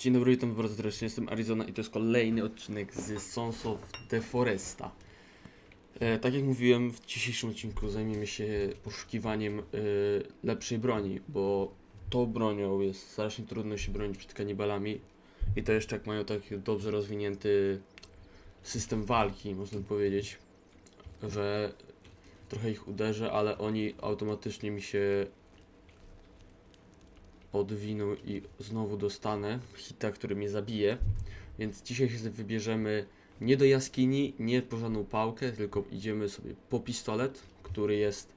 Dzień dobry, witam bardzo serdecznie, jestem Arizona i to jest kolejny odcinek z Sons of the Foresta. E, tak jak mówiłem, w dzisiejszym odcinku zajmiemy się poszukiwaniem e, lepszej broni, bo tą bronią jest strasznie trudno się bronić przed kanibalami i to jeszcze jak mają tak dobrze rozwinięty system walki, można powiedzieć, że trochę ich uderzę, ale oni automatycznie mi się odwiną i znowu dostanę hita, który mnie zabije. Więc dzisiaj się wybierzemy nie do jaskini, nie po żadną pałkę, tylko idziemy sobie po pistolet, który jest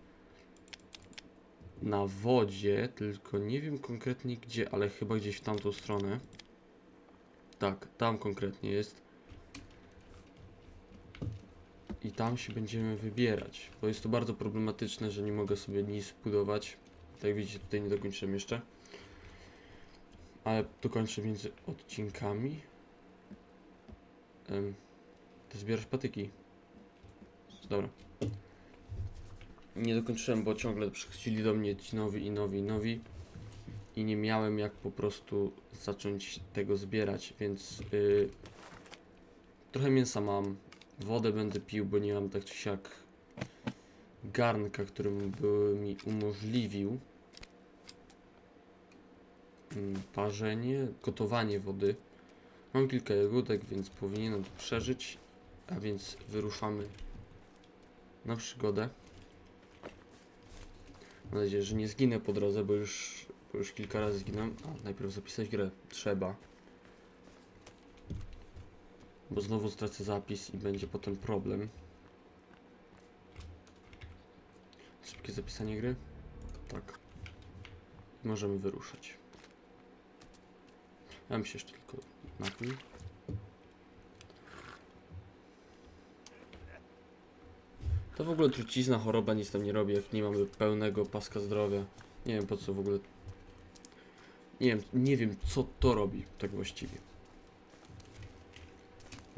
na wodzie, tylko nie wiem konkretnie gdzie, ale chyba gdzieś w tamtą stronę. Tak, tam konkretnie jest. I tam się będziemy wybierać, bo jest to bardzo problematyczne, że nie mogę sobie nic budować. Tak jak widzicie, tutaj nie dokończyłem jeszcze ale dokończę między odcinkami. Ty zbierasz patyki. Dobra. Nie dokończyłem, bo ciągle przychodzili do mnie ci nowi i nowi i nowi. I nie miałem jak po prostu zacząć tego zbierać, więc yy, trochę mięsa mam. Wodę będę pił, bo nie mam tak czy siak garnka, który by mi umożliwił parzenie, gotowanie wody. Mam kilka jagódek, więc powinienem to przeżyć, a więc wyruszamy na przygodę. Mam nadzieję, że nie zginę po drodze, bo już, bo już kilka razy zginąłem. A, najpierw zapisać grę. Trzeba. Bo znowu stracę zapis i będzie potem problem. Szybkie zapisanie gry? Tak. Możemy wyruszać. Ja bym się jeszcze tylko napił. To w ogóle trucizna, choroba nic tam nie robi, jak nie mamy pełnego paska zdrowia. Nie wiem po co w ogóle. Nie wiem, nie wiem co to robi tak właściwie.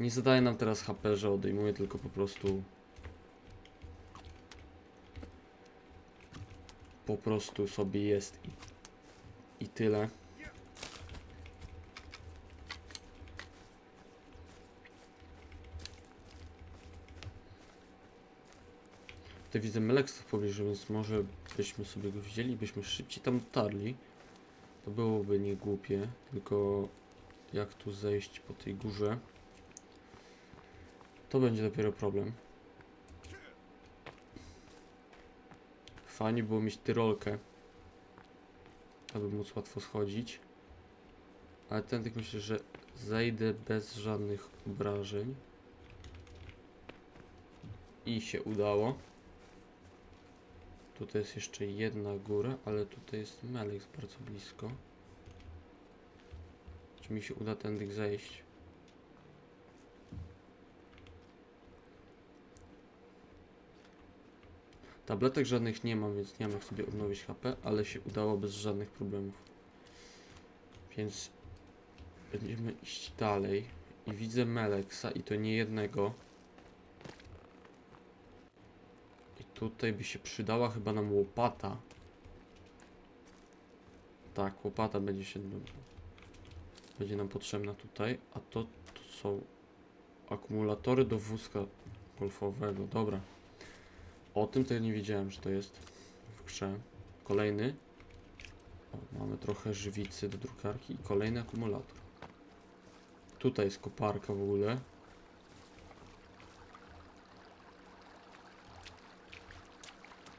Nie zadaje nam teraz HP, że odejmuje, tylko po prostu. Po prostu sobie jest i, i tyle. Tutaj widzę Meleksa w pobliżu, więc może byśmy sobie go wzięli, byśmy szybciej tam dotarli. To byłoby nie głupie, tylko jak tu zejść po tej górze. To będzie dopiero problem. Fajnie było mieć tyrolkę, aby móc łatwo schodzić. Ale ten tak myślę, że zejdę bez żadnych obrażeń. I się udało. Tutaj jest jeszcze jedna góra, ale tutaj jest Melix bardzo blisko. Czy mi się uda tędy zejść? Tabletek żadnych nie mam, więc nie mam sobie odnowić HP, ale się udało bez żadnych problemów. Więc będziemy iść dalej. I widzę Meleksa i to nie jednego. I tutaj by się przydała chyba nam łopata. Tak, łopata będzie się będzie nam potrzebna tutaj, a to, to są akumulatory do wózka golfowego. Dobra. O tym to ja nie wiedziałem, że to jest w grze. Kolejny. O, mamy trochę żywicy do drukarki i kolejny akumulator. Tutaj jest koparka w ogóle.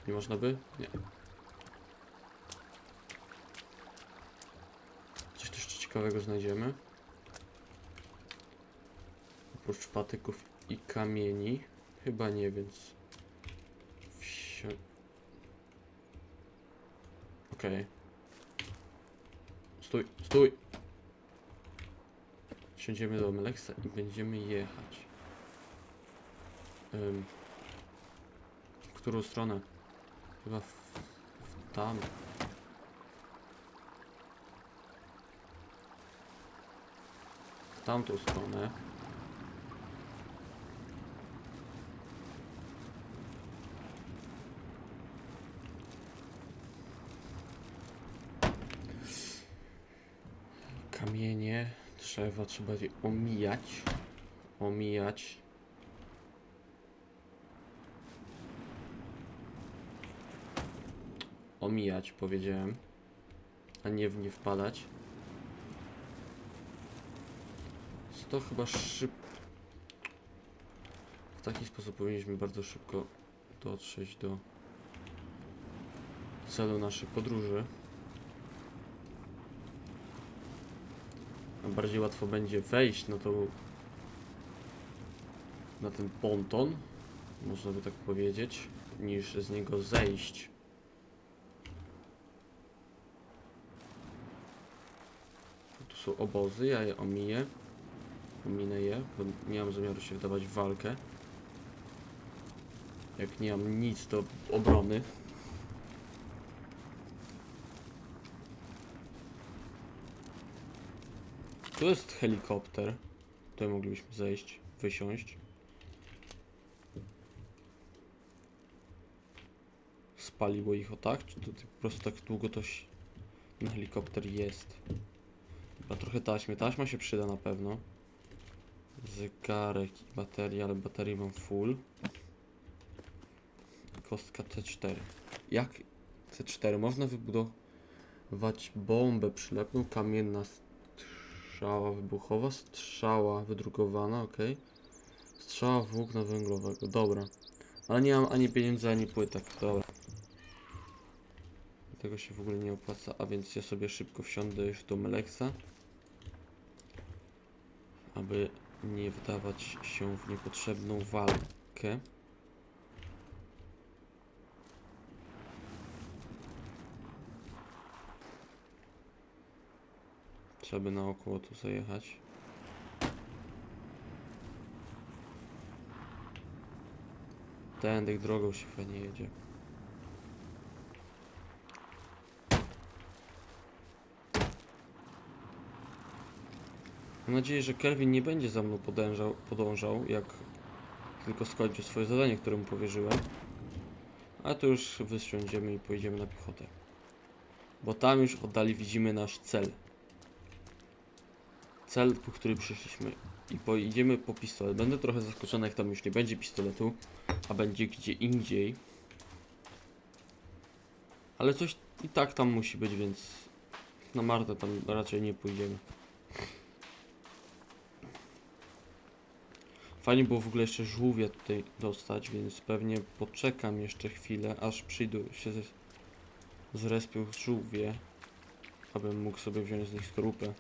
Nie można by? Nie. Coś tu jeszcze ciekawego znajdziemy. Oprócz patyków i kamieni. Chyba nie, więc... Wsio... Okej. Stój, stój! Siądziemy do Meleksa i będziemy jechać. Ym. W którą stronę? Chyba w, w tam. W tamtą stronę. Kamienie. Drzewa trzeba je omijać. Omijać. Omijać, powiedziałem. A nie w nie wpadać. To chyba szyb... W taki sposób powinniśmy bardzo szybko dotrzeć do celu naszej podróży. A bardziej łatwo będzie wejść na to na ten ponton, można by tak powiedzieć, niż z niego zejść. Tu są obozy, ja je omiję. Ominę je, bo nie mam zamiaru się wdawać w walkę. Jak nie mam nic do obrony. Tu jest helikopter. Tutaj moglibyśmy zejść, wysiąść. Spaliło ich o tak? Czy tutaj po prostu tak długo to się... ten helikopter jest? Chyba trochę taśmy. Taśma się przyda na pewno. Zegarek i bateria, ale baterii mam full. Kostka C4. Jak C4? Można wybudować bombę przylepną, kamienna strzała wybuchowa, strzała wydrukowana, ok. Strzała włókna węglowego, dobra. Ale nie mam ani pieniędzy, ani płytek, dobra. Tego się w ogóle nie opłaca, a więc ja sobie szybko wsiądę już do Meleksa. Aby nie wdawać się w niepotrzebną walkę. Trzeba by naokoło tu zajechać. Tędy drogą się fajnie jedzie. Mam nadzieję, że Kelvin nie będzie za mną podążał, jak tylko skończy swoje zadanie, które mu powierzyłem. A to już wysiądziemy i pojedziemy na piechotę. Bo tam już oddali widzimy nasz cel. Cel, po który przyszliśmy. I pojedziemy po pistolet. Będę trochę zaskoczony, jak tam już nie będzie pistoletu, a będzie gdzie indziej. Ale coś i tak tam musi być, więc na Martę tam raczej nie pójdziemy. Fajnie było w ogóle jeszcze żółwie tutaj dostać, więc pewnie poczekam jeszcze chwilę, aż przyjdą się z, zrespią żółwie, abym mógł sobie wziąć z nich skorupę.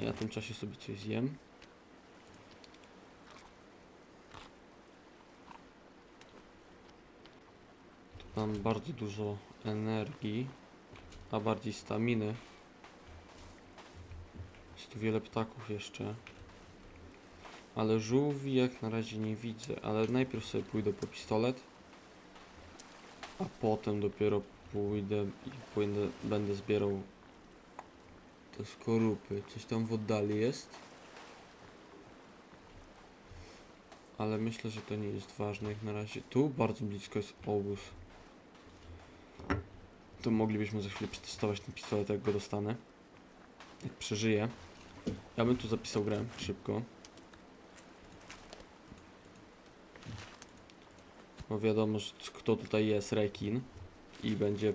Ja w tym czasie sobie coś zjem. Tu mam bardzo dużo energii, a bardziej staminy. Jest tu wiele ptaków jeszcze. Ale żółwi jak na razie nie widzę, ale najpierw sobie pójdę po pistolet. A potem dopiero pójdę i pójdę, będę zbierał te skorupy. Coś tam w oddali jest. Ale myślę, że to nie jest ważne jak na razie. Tu bardzo blisko jest obóz. To moglibyśmy za chwilę przetestować ten pistolet, jak go dostanę. Jak przeżyję. Ja bym tu zapisał grę szybko. Bo wiadomo, kto tutaj jest rekin i będzie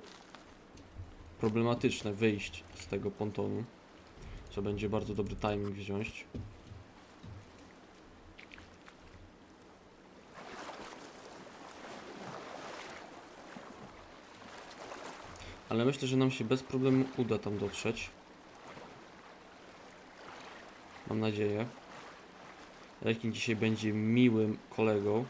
problematyczne wyjść z tego pontonu. Co będzie bardzo dobry timing wziąć. Ale myślę, że nam się bez problemu uda tam dotrzeć. Mam nadzieję. Rekin dzisiaj będzie miłym kolegą.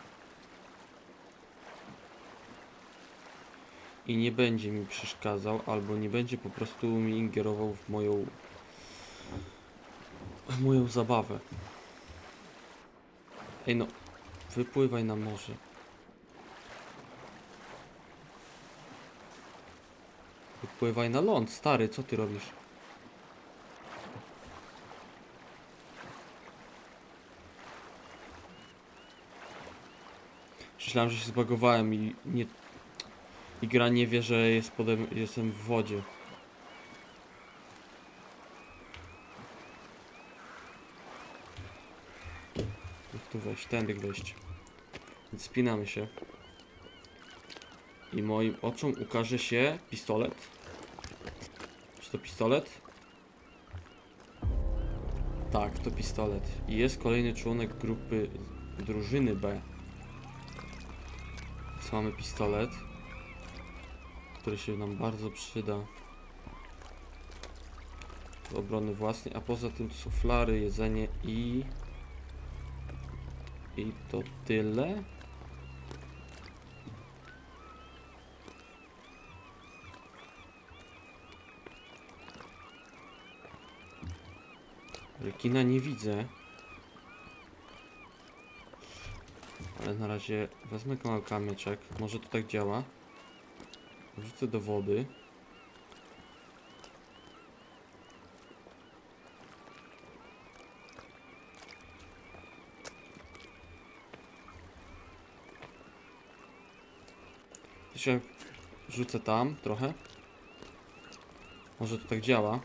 I nie będzie mi przeszkadzał, albo nie będzie po prostu mi ingerował w moją w moją zabawę. Ej no, wypływaj na morze. Wypływaj na ląd, stary, co ty robisz? Myślałem, że się zbagowałem i nie... I gra nie wie, że jest jestem w wodzie. Jak tu wejść? Tędy wejść. Więc spinamy się. I moim oczom ukaże się pistolet. Czy to pistolet? Tak, to pistolet. I jest kolejny członek grupy drużyny B. Więc mamy pistolet który się nam bardzo przyda do obrony własnej, a poza tym to są flary, jedzenie i... I to tyle. Rekina nie widzę. Ale na razie wezmę kamyczek. Może to tak działa. Wrzucę do wody. Rzucę tam trochę. Może to tak działa.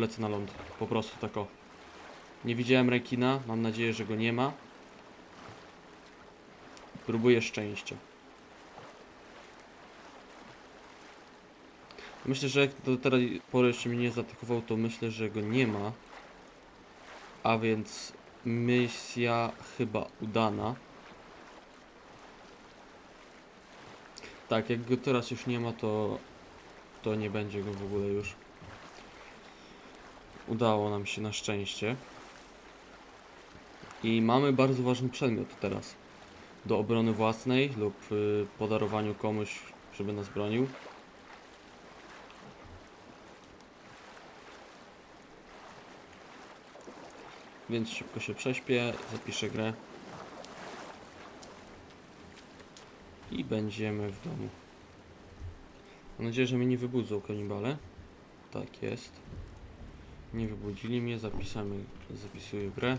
I polecę na ląd. Po prostu tak o. Nie widziałem rekina. Mam nadzieję, że go nie ma. Próbuję szczęścia. Myślę, że jak do teraz pory jeszcze mnie nie zaatakował, to myślę, że go nie ma. A więc misja chyba udana. Tak, jak go teraz już nie ma, to to nie będzie go w ogóle już. Udało nam się na szczęście. I mamy bardzo ważny przedmiot teraz. Do obrony własnej lub y, podarowaniu komuś, żeby nas bronił. Więc szybko się prześpię, zapiszę grę. I będziemy w domu. Mam nadzieję, że mnie nie wybudzą kanibale. Tak jest. Nie wybudzili mnie, zapisamy, zapisuję grę.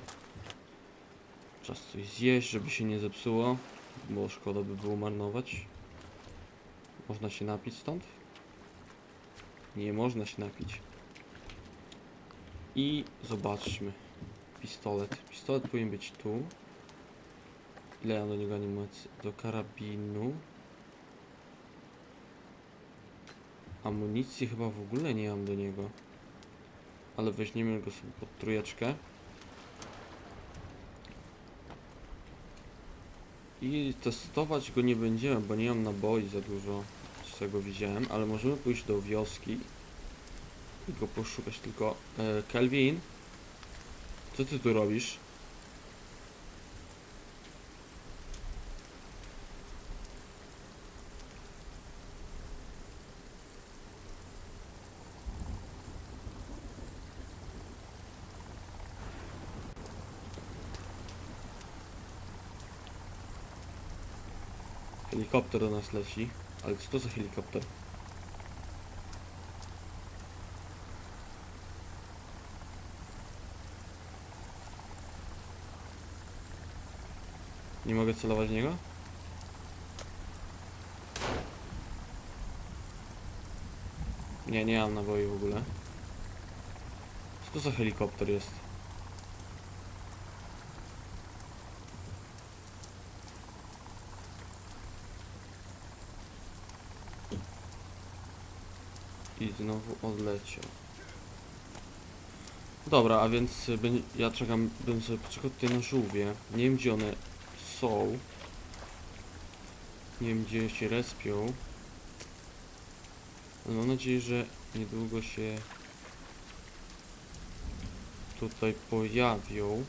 Czas coś zjeść, żeby się nie zepsuło, bo szkoda by było marnować. Można się napić stąd? Nie można się napić. I zobaczmy. Pistolet. Pistolet powinien być tu. Ile ja do niego animacji? Do karabinu. Amunicji chyba w ogóle nie mam do niego. Ale weźmiemy go sobie pod trójeczkę. I testować go nie będziemy, bo nie mam naboi za dużo, z tego widziałem, ale możemy pójść do wioski i go poszukać tylko. E, Kelvin, co ty tu robisz? Helikopter do nas leci. Ale co to za helikopter? Nie mogę celować w niego? Nie, nie mam naboi w ogóle. Co to za helikopter jest? I znowu odleciał. Dobra, a więc ja czekam, bym sobie poczekał tutaj na żółwie. Nie wiem gdzie one są. Nie wiem gdzie się respią. Ale mam nadzieję, że niedługo się tutaj pojawią.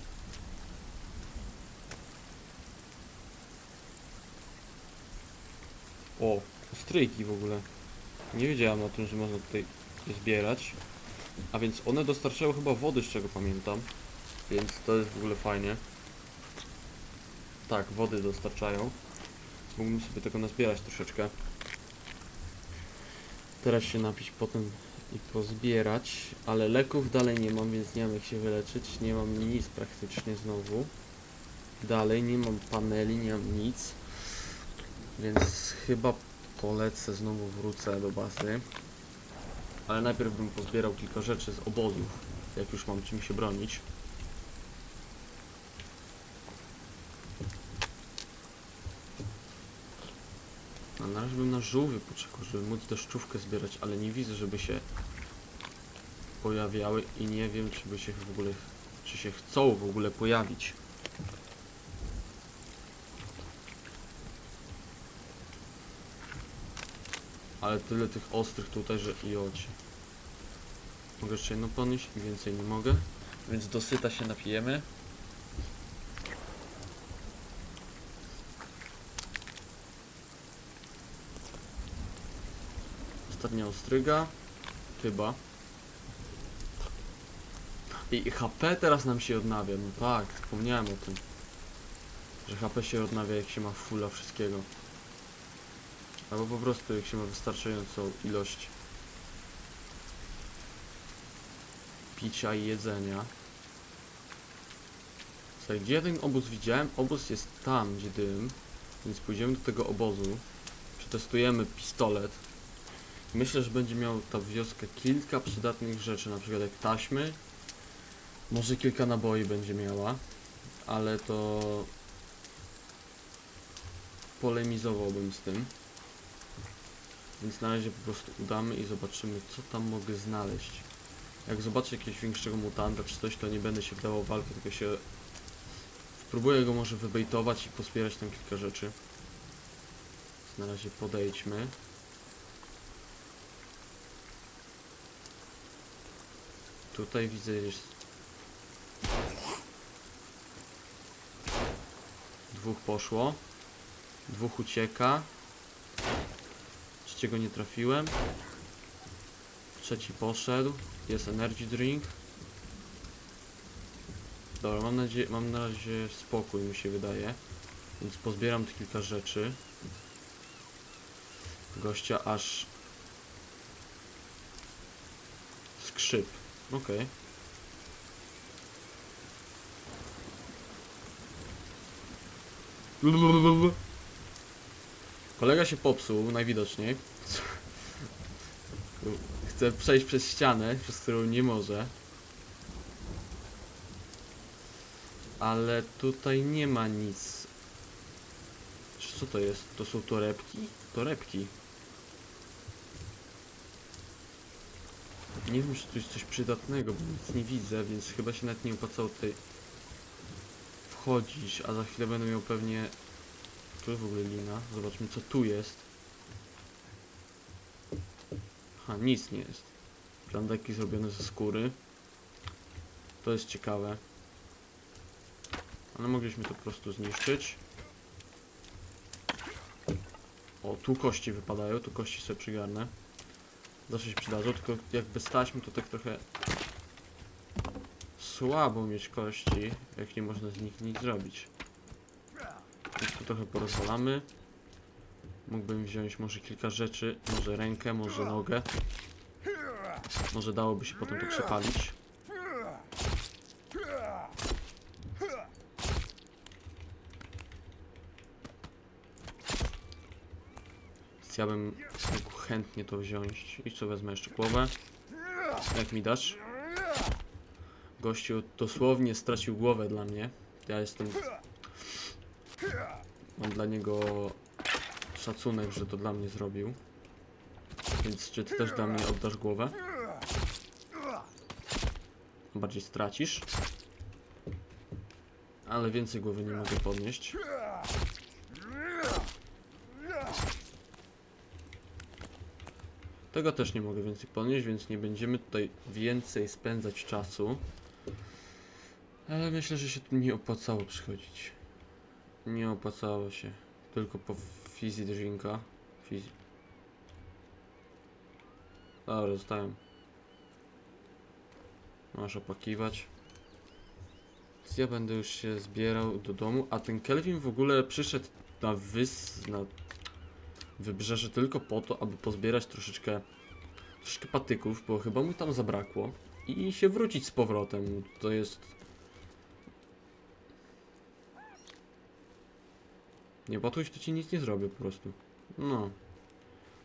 O, stryjki w ogóle. Nie wiedziałem o tym, że można tutaj zbierać. A więc one dostarczają chyba wody, z czego pamiętam. Więc to jest w ogóle fajnie. Tak, wody dostarczają. Mógłbym sobie tego nazbierać troszeczkę. Teraz się napić potem i pozbierać. Ale leków dalej nie mam, więc nie mam jak się wyleczyć. Nie mam nic praktycznie znowu. Dalej nie mam paneli, nie mam nic. Więc chyba polecę, znowu wrócę do bazy. Ale najpierw bym pozbierał kilka rzeczy z obozów, jak już mam czym się bronić. A na razie bym na żółwie poczekał, żeby móc deszczówkę zbierać, ale nie widzę, żeby się pojawiały i nie wiem, czy by się w ogóle, czy się chcą w ogóle pojawić. Ale tyle tych ostrych tutaj, że i oci. Mogę jeszcze jedną podnieść więcej nie mogę. Więc dosyta się napijemy. Ostatnia ostryga. Chyba. I HP teraz nam się odnawia. No tak, zapomniałem o tym. Że HP się odnawia jak się ma fulla wszystkiego. Albo po prostu jak się ma wystarczającą ilość picia i jedzenia. Słuchaj, gdzie ja ten obóz widziałem? Obóz jest tam, gdzie dym. Więc pójdziemy do tego obozu. Przetestujemy pistolet. Myślę, że będzie miał ta wioska kilka przydatnych rzeczy, na przykład jak taśmy. Może kilka naboi będzie miała, ale to polemizowałbym z tym. Więc na razie po prostu udamy i zobaczymy, co tam mogę znaleźć. Jak zobaczę jakiegoś większego mutanta czy coś, to nie będę się wdawał w walkę, tylko się spróbuję go może wybejtować i pozbierać tam kilka rzeczy. Więc na razie podejdźmy. Tutaj widzę jest dwóch poszło, dwóch ucieka, trzeciego nie trafiłem, trzeci poszedł, jest energy drink. Dobra, mam nadzieję, mam na razie spokój mi się wydaje, więc pozbieram kilka rzeczy. Gościa aż skrzyp. Okej. Kolega się popsuł, najwidoczniej. Chce przejść przez ścianę, przez którą nie może. Ale tutaj nie ma nic. Co to jest? To są torebki? Torebki. Nie wiem, czy tu jest coś przydatnego, bo nic nie widzę, więc chyba się nawet nie opłacało tutaj wchodzić, a za chwilę będę miał pewnie... Tu jest w ogóle lina. Zobaczmy, co tu jest. Ha, nic nie jest. Plandeki zrobione ze skóry. To jest ciekawe. Ale mogliśmy to po prostu zniszczyć. O, tu kości wypadają, tu kości sobie przygarnę. Zawsze się przydadzą, tylko jak bez to tak trochę słabo mieć kości, jak nie można z nich nic zrobić. Więc tu trochę porozwalamy. Mógłbym wziąć może kilka rzeczy, może rękę, może nogę. Może dałoby się potem to przepalić. Więc ja bym mógł chętnie to wziąć. I co wezmę jeszcze głowę? Jak mi dasz? Gościu dosłownie stracił głowę dla mnie. Ja jestem. Mam dla niego szacunek, że to dla mnie zrobił. Więc czy ty też dla mnie oddasz głowę? Bardziej stracisz. Ale więcej głowy nie mogę podnieść. Tego też nie mogę więcej podnieść, więc nie będziemy tutaj więcej spędzać czasu. Ale myślę, że się tu nie opłacało przychodzić. Nie opłacało się. Tylko po fizzy drinka. Fizzy. Dobra, zostałem. Masz opakiwać. Ja będę już się zbierał do domu, a ten Kelvin w ogóle przyszedł na wys... na wybrzeże tylko po to, aby pozbierać troszeczkę troszeczkę patyków, bo chyba mu tam zabrakło i się wrócić z powrotem. To jest Nie batuś, to ci nic nie zrobię po prostu. No.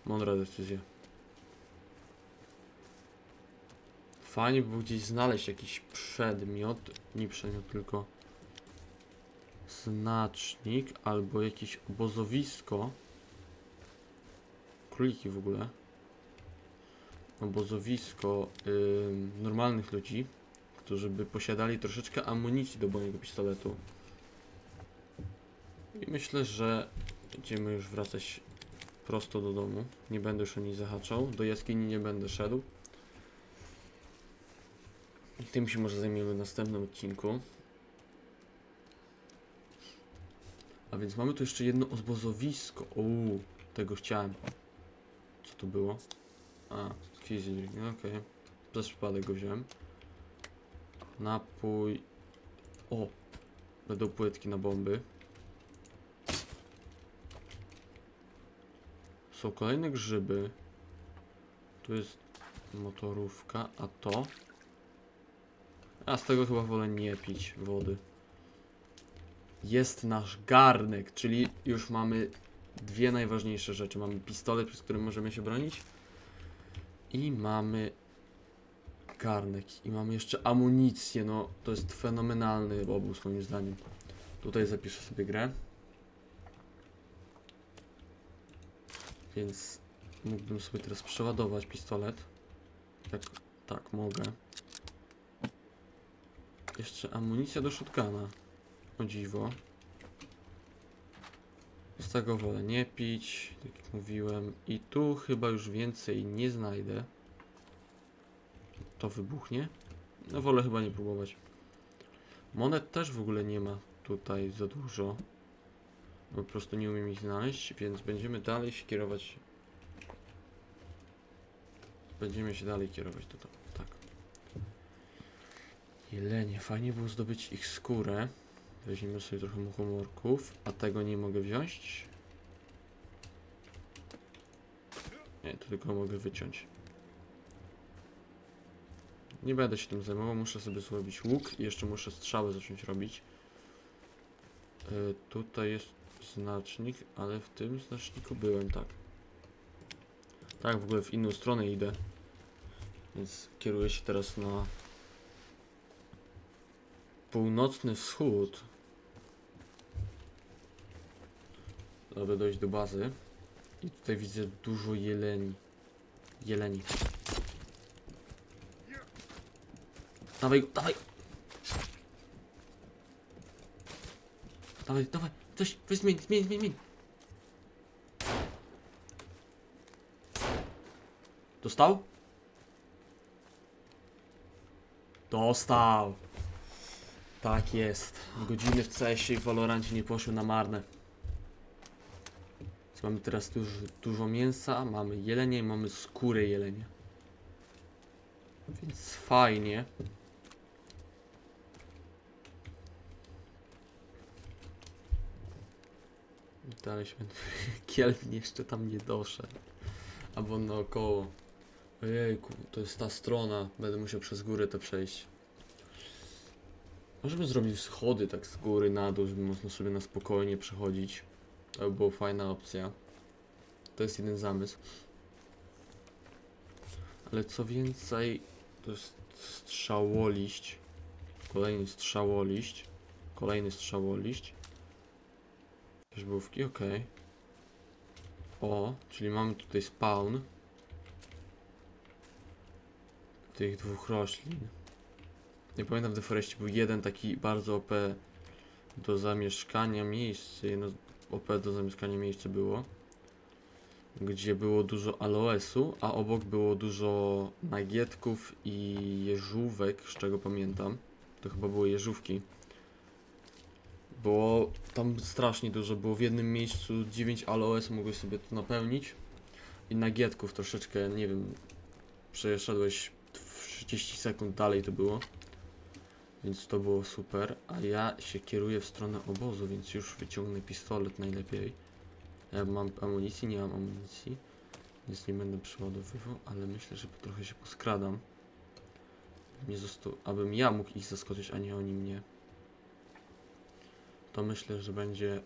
Mądra decyzja. Fajnie by było gdzieś znaleźć jakiś przedmiot, nie przedmiot, tylko znacznik albo jakieś obozowisko. Króliki w ogóle. Obozowisko ym, normalnych ludzi, którzy by posiadali troszeczkę amunicji do mojego pistoletu. I myślę, że będziemy już wracać prosto do domu. Nie będę już o nic zahaczał. Do jaskini nie będę szedł. I Tym się może zajmiemy w następnym odcinku. A więc mamy tu jeszcze jedno obozowisko. Uuu, tego chciałem. Co to było? A, fizzy okej. Przez przypadek go wziąłem. Napój. O! Będą płytki na bomby. Są kolejne grzyby. Tu jest motorówka, a to? A z tego chyba wolę nie pić wody. Jest nasz garnek, czyli już mamy dwie najważniejsze rzeczy. Mamy pistolet, przez który możemy się bronić. I mamy garnek. I mamy jeszcze amunicję. No, to jest fenomenalny obóz moim zdaniem. Tutaj zapiszę sobie grę. Więc mógłbym sobie teraz przeładować pistolet. Tak, tak, mogę. Jeszcze amunicja do shotguna. O dziwo. Z tego wolę nie pić, tak jak mówiłem. I tu chyba już więcej nie znajdę. To wybuchnie? No wolę chyba nie próbować. Monet też w ogóle nie ma tutaj za dużo. Po prostu nie umiem ich znaleźć, więc będziemy dalej się kierować. Będziemy się dalej kierować do domu, tak. Jelenie, fajnie było zdobyć ich skórę. Weźmiemy sobie trochę muchomorków, a tego nie mogę wziąć. Nie, to tylko mogę wyciąć. Nie będę się tym zajmował, muszę sobie zrobić łuk i jeszcze muszę strzały zacząć robić. Y, tutaj jest znacznik, ale w tym znaczniku byłem, tak. Tak, w ogóle w inną stronę idę. Więc kieruję się teraz na północny wschód. Aby dojść do bazy. I tutaj widzę dużo jeleni. Jeleni. Dawaj, go, dawaj! Dawaj, dawaj, coś, weź zmień, zmień, zmień, zmień. Dostał? Dostał. Tak jest. Godziny w CS-ie i w Valorancie nie poszły na marne. Więc mamy teraz dużo, dużo mięsa, mamy jelenie i mamy skórę jelenia. Więc fajnie. Się będę... Kielwin jeszcze tam nie doszedł. Albo naokoło. Ojejku, to jest ta strona. Będę musiał przez górę to przejść. Możemy zrobić schody tak z góry na dół, żeby można sobie na spokojnie przechodzić. To by była fajna opcja. To jest jeden zamysł. Ale co więcej, to jest strzałoliść. Kolejny strzałoliść. Kolejny strzałoliść. Wierzbówki, okej. O, czyli mamy tutaj spawn. Tych dwóch roślin. Nie pamiętam w Deforestie był jeden taki bardzo OP do zamieszkania miejsce. Jedno OP do zamieszkania miejsce było. Gdzie było dużo aloesu, a obok było dużo nagietków i jeżówek, z czego pamiętam. To chyba były jeżówki. Było tam strasznie dużo, było w jednym miejscu 9 aloes, mogłeś sobie to napełnić. I nagietków troszeczkę, nie wiem, przeszedłeś 30 sekund dalej to było. Więc to było super, a ja się kieruję w stronę obozu, więc już wyciągnę pistolet najlepiej. Ja mam amunicji, nie mam amunicji, więc nie będę przeładowywał, ale myślę, że trochę się poskradam. Nie został, abym ja mógł ich zaskoczyć, a nie oni mnie. To myślę, że będzie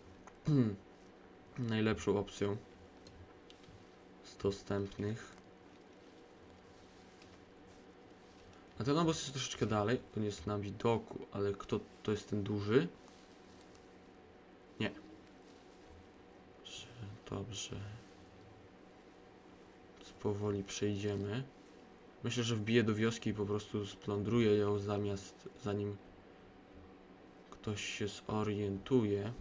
najlepszą opcją z dostępnych. A ten obóz jest troszeczkę dalej, on jest na widoku, ale kto to jest ten duży? Nie. Dobrze, dobrze. Powoli przejdziemy. Myślę, że wbiję do wioski i po prostu splądruję ją zamiast zanim ktoś się zorientuje.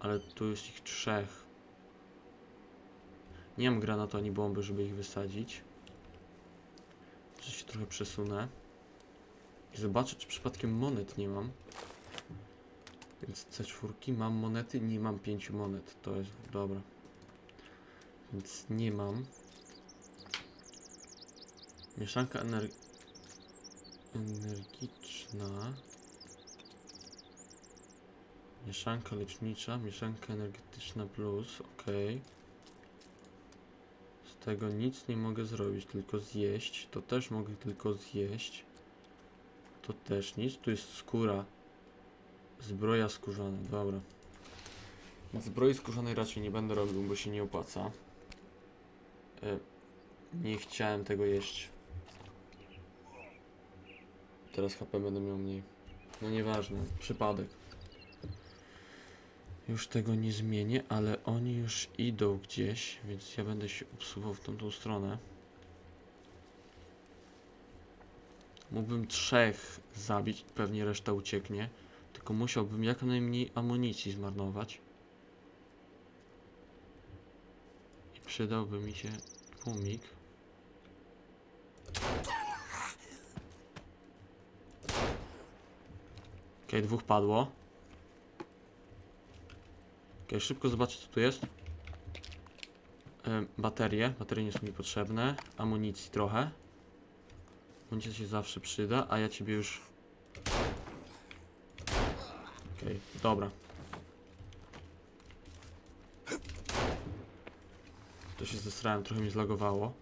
Ale tu jest ich trzech. Nie mam granatu ani bomby, żeby ich wysadzić. Że się trochę przesunę. I zobaczę, czy przypadkiem monet nie mam. Więc C4 mam monety, nie mam pięciu monet. To jest dobra. Więc nie mam. Mieszanka ener energiczna. Mieszanka lecznicza, mieszanka energetyczna plus, ok. Z tego nic nie mogę zrobić, tylko zjeść. To też mogę tylko zjeść. To też nic. Tu jest skóra. Zbroja skórzana, dobra. Zbroi skórzanej raczej nie będę robił, bo się nie opłaca. E, nie chciałem tego jeść. Teraz HP będę miał mniej. No nieważne, przypadek. Już tego nie zmienię, ale oni już idą gdzieś, więc ja będę się obsuwał w tamtą stronę. Mógłbym trzech zabić, pewnie reszta ucieknie. Tylko musiałbym jak najmniej amunicji zmarnować. I przydałby mi się tłumik. Okej, dwóch padło. Okej, szybko zobaczę co tu jest. E, baterie. Baterie nie są mi potrzebne. Amunicji trochę. Amunicja się zawsze przyda, a ja ciebie już... Okej, dobra. To się zesrałem, trochę mi zlagowało.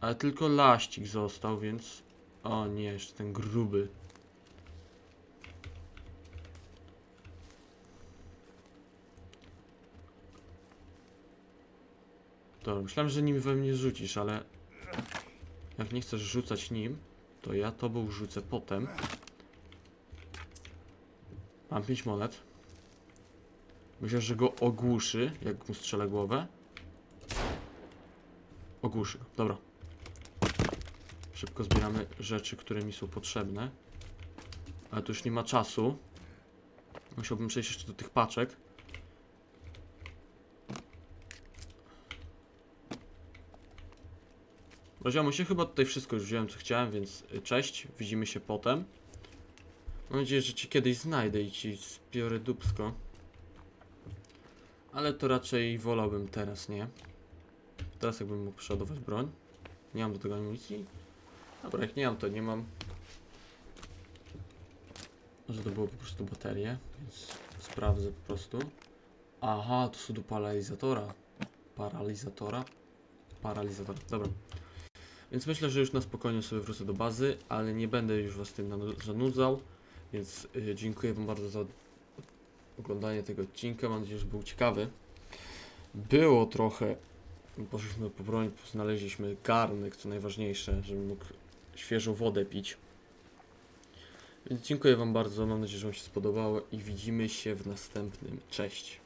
Ale tylko laścik został, więc... O nie, jeszcze ten gruby. Dobra, myślałem, że nim we mnie rzucisz, ale... Jak nie chcesz rzucać nim, to ja tobą rzucę potem. Mam 5 monet. Myślę, że go ogłuszy, jak mu strzelę głowę. Ogłuszy dobra. Szybko zbieramy rzeczy, które mi są potrzebne. Ale tu już nie ma czasu. Musiałbym przejść jeszcze do tych paczek. Roziomu się chyba tutaj wszystko już wziąłem co chciałem, więc y, cześć, widzimy się potem. Mam nadzieję, że cię kiedyś znajdę i ci zbiorę dupsko. Ale to raczej wolałbym teraz, nie? Teraz jakbym mógł przeładować broń. Nie mam do tego amunicji. Dobra, jak nie mam, to nie mam. Może to było po prostu baterie, więc sprawdzę po prostu. Aha, to są do paralizatora. Paralizatora? Paralizator, dobra. Więc myślę, że już na spokojnie sobie wrócę do bazy, ale nie będę już was tym zanudzał. Więc y, dziękuję wam bardzo za oglądanie tego odcinka. Mam nadzieję, że był ciekawy. Było trochę. Poszliśmy po broń, znaleźliśmy garnek, co najważniejsze, żebym mógł świeżą wodę pić. Więc dziękuję wam bardzo. Mam nadzieję, że wam się spodobało i widzimy się w następnym. Cześć.